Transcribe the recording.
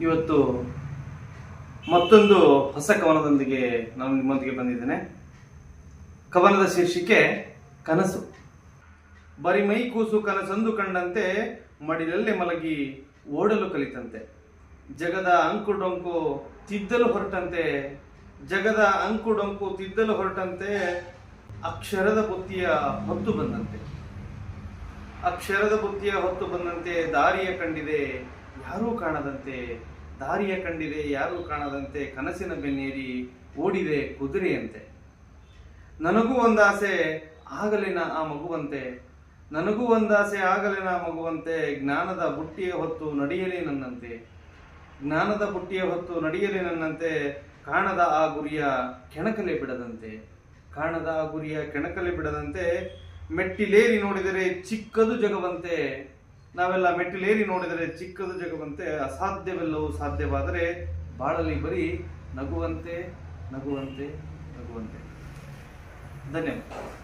ಇವತ್ತು ಮತ್ತೊಂದು ಹೊಸ ಕವನದೊಂದಿಗೆ ನಾನು ನಿಮ್ಮೊಂದಿಗೆ ಬಂದಿದ್ದೇನೆ. ಕವನದ ಶೀರ್ಷಿಕೆ, ಕನಸು. ಬರಿ ಮೈ ಕೂಸು ಕನಸಂದು ಕಂಡಂತೆ, ಮಡಿಲಲ್ಲೇ ಮಲಗಿ ಓಡಲು ಕಲಿತಂತೆ. ಜಗದ ಅಂಕು ಡೊಂಕು ತಿದ್ದಲು ಹೊರಟಂತೆ, ಜಗದ ಅಂಕು ಡೊಂಕು ತಿದ್ದಲು ಹೊರಟಂತೆ, ಅಕ್ಷರದ ಬುತ್ತಿಯ ಹೊತ್ತು ಬಂದಂತೆ. ಅಕ್ಷರದ ಬುತ್ತಿಯ ಹೊತ್ತು ಬಂದಂತೆ ದಾರಿಯ ಕಂಡಿದೆ ಯಾರೂ ಕಾಣದಂತೆ ದಾರಿಯ ಕಂಡಿದೆ, ಯಾರೂ ಕಾಣದಂತೆ ಕನಸಿನ ಬೆನ್ನೇರಿ ಓಡಿದೆ ಕುದುರೆಯಂತೆ. ನನಗೂ ಒಂದಾಸೆ ಆಗಲಿನ ಆ ಮಗುವಂತೆ, ನನಗೂ ಒಂದಾಸೆ ಆಗಲಿನ ಆ ಮಗುವಂತೆ, ಜ್ಞಾನದ ಬುಟ್ಟಿಯ ಹೊತ್ತು ನಡೆಯಲಿ ನನ್ನಂತೆ, ಜ್ಞಾನದ ಬುಟ್ಟಿಯ ಹೊತ್ತು ನಡೆಯಲಿ ನನ್ನಂತೆ, ಕಾಣದ ಆ ಗುರಿಯ ಕೆಣಕಲೆ ಬಿಡದಂತೆ, ಕಾಣದ ಆ ಗುರಿಯ ಕೆಣಕಲೆ ಬಿಡದಂತೆ, ಮೆಟ್ಟಿಲೇರಿ ನೋಡಿದರೆ ಚಿಕ್ಕದು ಜಗವಂತೆ ನಾವೆಲ್ಲ ಮೆಟ್ಟಿಲೇರಿ ನೋಡಿದರೆ ಚಿಕ್ಕದು ಜಗವಂತೆ ಅಸಾಧ್ಯವೆಲ್ಲವೂ ಸಾಧ್ಯವಾದರೆ ಬಾಳಲಿ ಬರೀ ನಗುವಂತೆ ನಗುವಂತೆ ನಗುವಂತೆ. ಧನ್ಯವಾದ.